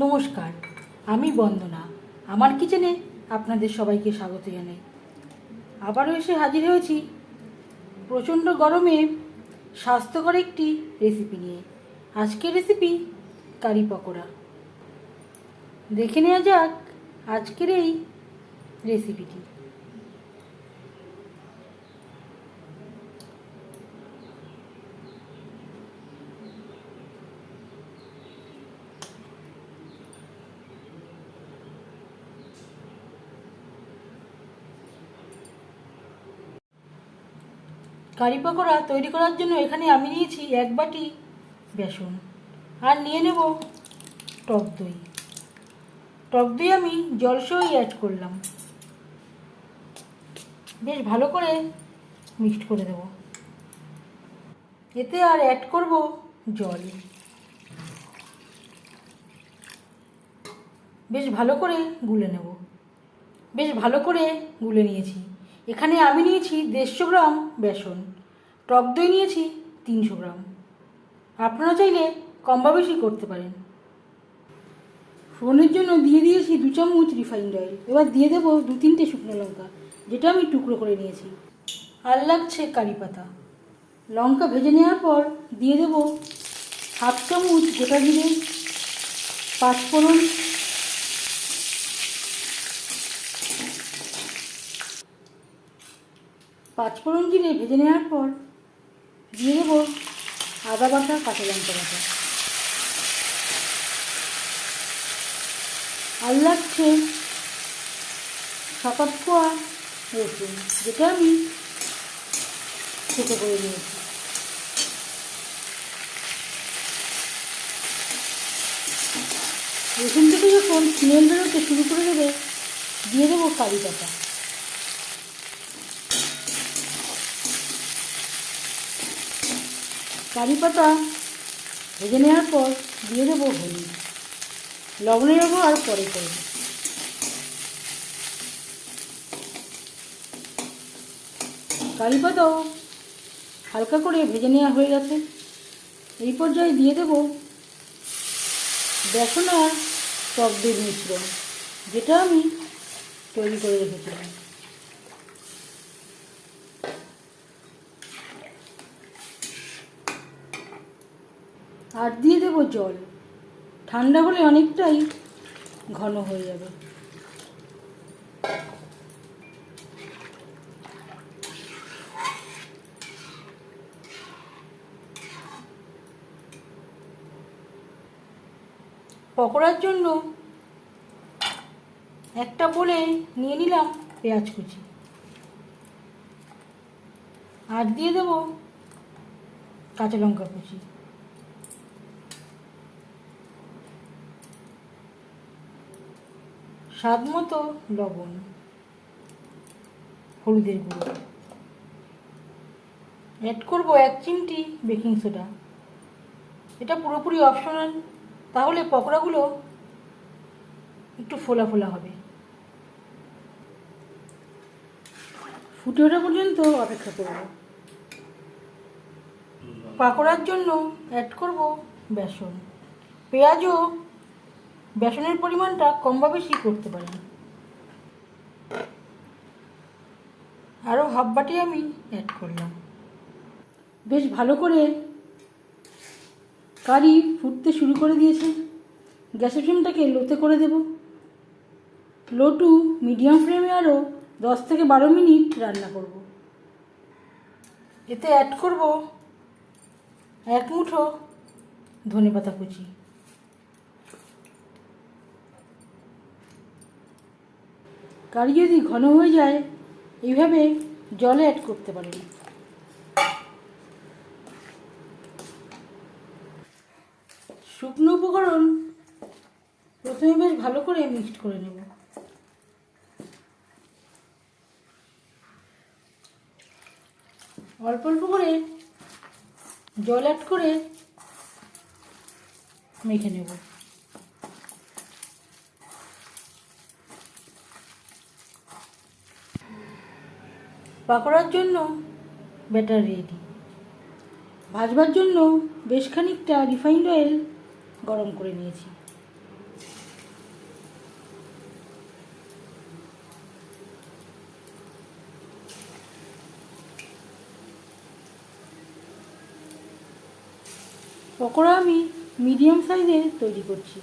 নমস্কার, আমি বন্দনা। আমার কিচেনে আপনাদের সবাইকে স্বাগত জানাই। আবারও এসে হাজির হয়েছি প্রচণ্ড গরমে স্বাস্থ্যকর একটি রেসিপি নিয়ে। আজকের রেসিপি কারি পকোড়া। দেখে নেওয়া যাক আজকের এই রেসিপিটি কারি পকোড়া তৈরি করার জন্য এখানে আমি নিয়েছি এক বাটি বেসন। আর নিয়ে নেব টক দই। টক দই আমি জল জলসই অ্যাড করলাম। বেশ ভালো করে মিক্সড করে দেব। এতে আর অ্যাড করব জল। বেশ ভালো করে গুলে নেব। বেশ ভালো করে গুলে নিয়েছি। এখানে আমি নিয়েছি দেড়শো গ্রাম বেসন, টক দই নিয়েছি তিনশো গ্রাম। আপনারা চাইলে কম বা বেশি করতে পারেন। ফোড়নের জন্য দিয়ে দিয়েছি দু চামচ রিফাইন্ড অয়েল, এবার দিয়ে দেবো দু তিনটে শুকনো লঙ্কা, যেটা আমি টুকরো করে নিয়েছি। আর লাগছে কারি পাতা। লঙ্কা ভেজে নেওয়ার পর দিয়ে দেবো হাফ চামচ গোটা জিরে পাঁচফোড়ন পাঁচফোড়ন জিরে ভেজে নেওয়ার পর দিয়ে দেবো আদা বাটা কাঁচা লঙ্কা বাটা। আর লাগছে সাত কোয়া রসুন, যেটা আমি ছোটো করে নিয়েছি। রসুন থেকে যখন স্মেল বেরোতে শুরু করে দেবে, দিয়ে দেবো কারি পাতা কারি পাতা ভেজে নেওয়ার পর দিয়ে দেবো হলুদ। লবণের ব্যবহার পরে করব। কারি পাতাও হালকা করে ভেজে নেওয়া হয়ে গেছে। এই পর্যায়ে দিয়ে দেবো বেসন আর টক দই মিশ্রণ, যেটা আমি তৈরি করে রেখেছিলাম। আর দিয়ে দেবো জল। ঠান্ডা হলে অনেকটাই ঘন হয়ে যাবে। পকোড়ার জন্য একটা বলে নিয়ে নিলাম পেঁয়াজ কুচি। আর দিয়ে দেবো কাঁচা লঙ্কা কুচি। স্বাদ মতো লবণ হলুদের গুঁড়ো। অ্যাড করব এক চিমটি বেকিং সোডা এটা পুরোপুরি অপশনাল তাহলে পকোড়াগুলো একটু ফোলা ফোলা হবে। ফুটে ওঠা পর্যন্ত অপেক্ষা করব। পাকোড়ার জন্য অ্যাড করব বেসন। পেঁয়াজও বেসনের পরিমাণটা কম বা বেশি করতে পারেন। আরও হাফ বাটি আমি অ্যাড করলাম। বেশ ভালো করে কারি ফুটতে শুরু করে দিয়েছে। গ্যাসের ফ্লেমটাকে লোতে করে দেব। লো টু মিডিয়াম ফ্লেমে আরও দশ থেকে বারো মিনিট রান্না করব। এতে অ্যাড করব এক মুঠো ধনে পাতা কুচি। কারি যদি ঘন হয়ে যায়, এইভাবে জলে অ্যাড করতে পারেন শুকনো উপকরণ প্রথমে বেশ ভালো করে মিক্সড করে নেব। অল্প অল্প করে জল অ্যাড করে মেখে নেব। পাকোড়ার জন্য ব্যাটার রেডি ভাজবার জন্য বেশ খানিকটা রিফাইন্ড অয়েল গরম করে নিয়েছি। পকোড়া আমি মিডিয়াম সাইজে তৈরি করছি।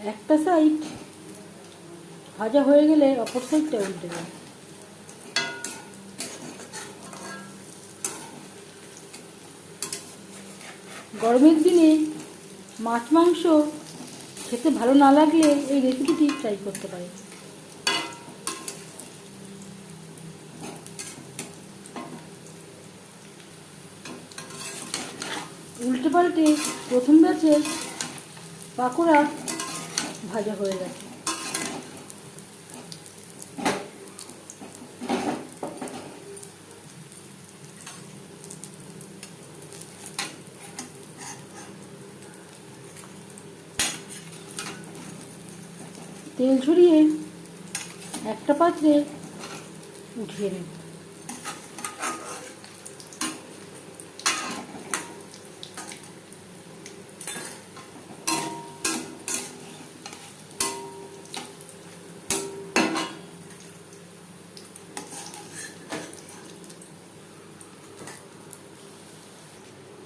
একটা সাইড ভাজা হয়ে গেলে অপর সাইডটা উল্টে যায় গরমের দিনে মাছ মাংস খেতে ভালো না লাগলে এই রেসিপিটি ট্রাই করতে পারে। উল্টে পাল্টে প্রথম ব্যাচের পাকোড়া ভাজা হয়ে গেছে। তেল ছড়িয়ে একটা পাত্রে উঠিয়ে নেব।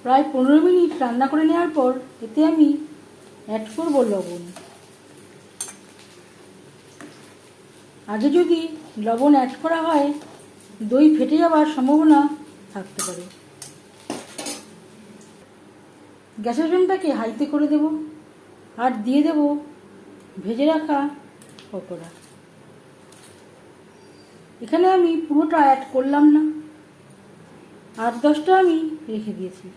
প্রায় পনেরো মিনিট রান্না করে নেওয়ার পর এতে আমি অ্যাড করব লবণ। আগে যদি লবণ অ্যাড করা হয়, দই ফেটে যাওয়ার সম্ভাবনা থাকতে পারে। গ্যাসের ফ্লেমটাকে হাইতে করে দেব আর দিয়ে দেব ভেজে রাখা পকোড়া। এখানে আমি পুরোটা অ্যাড করলাম না। আট দশটা আমি রেখে দিয়েছি।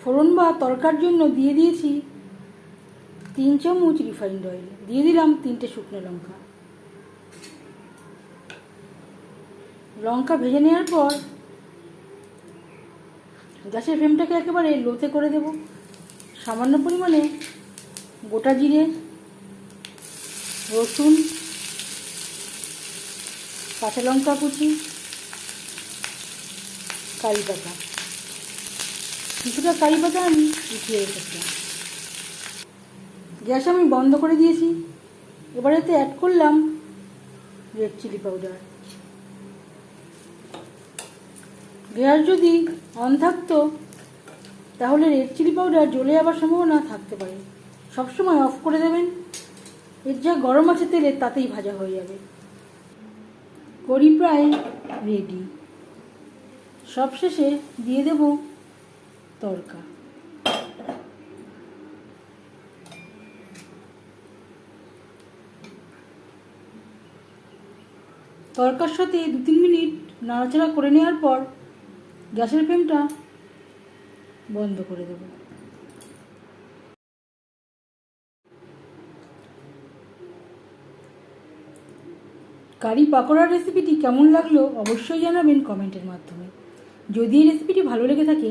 ফোড়ন বা তরকার জন্য দিয়ে দিয়েছি তিন চামচ রিফাইন্ড অয়েল। দিয়ে দিলাম তিনটে শুকনো লঙ্কা। লঙ্কা ভেজে নেওয়ার পর গ্যাসের ফ্লেমটাকে একেবারে লোতে করে দেব। সামান্য পরিমাণে গোটা জিরে, রসুন, কাঁচা লঙ্কা কুচি, কারি পাতা। কিছুটা কারি পাতা আমি উঠিয়ে রেখেছিলাম। গ্যাস আমি বন্ধ করে দিয়েছি। এবার এতে অ্যাড করলাম রেড চিলি পাউডার গ্যাস যদি অন থাকতো, তাহলে রেড চিলি পাউডার জ্বলে যাওয়ার সম্ভাবনা থাকতে পারে। সবসময় অফ করে দেবেন। এর যা গরম আছে তেলে তাতেই ভাজা হয়ে যাবে। করি প্রায় রেডি সবশেষে দিয়ে দেব তরকা তরকার সাথে দু, তিন মিনিট নাড়াচাড়া করে নেওয়ার পর গ্যাসের ফ্লেমটা বন্ধ করে দেব। কারি পাকোড়ার রেসিপিটি কেমন লাগল অবশ্যই জানাবেন কমেন্টের মাধ্যমে। যদি এই রেসিপিটি ভালো লেগে থাকে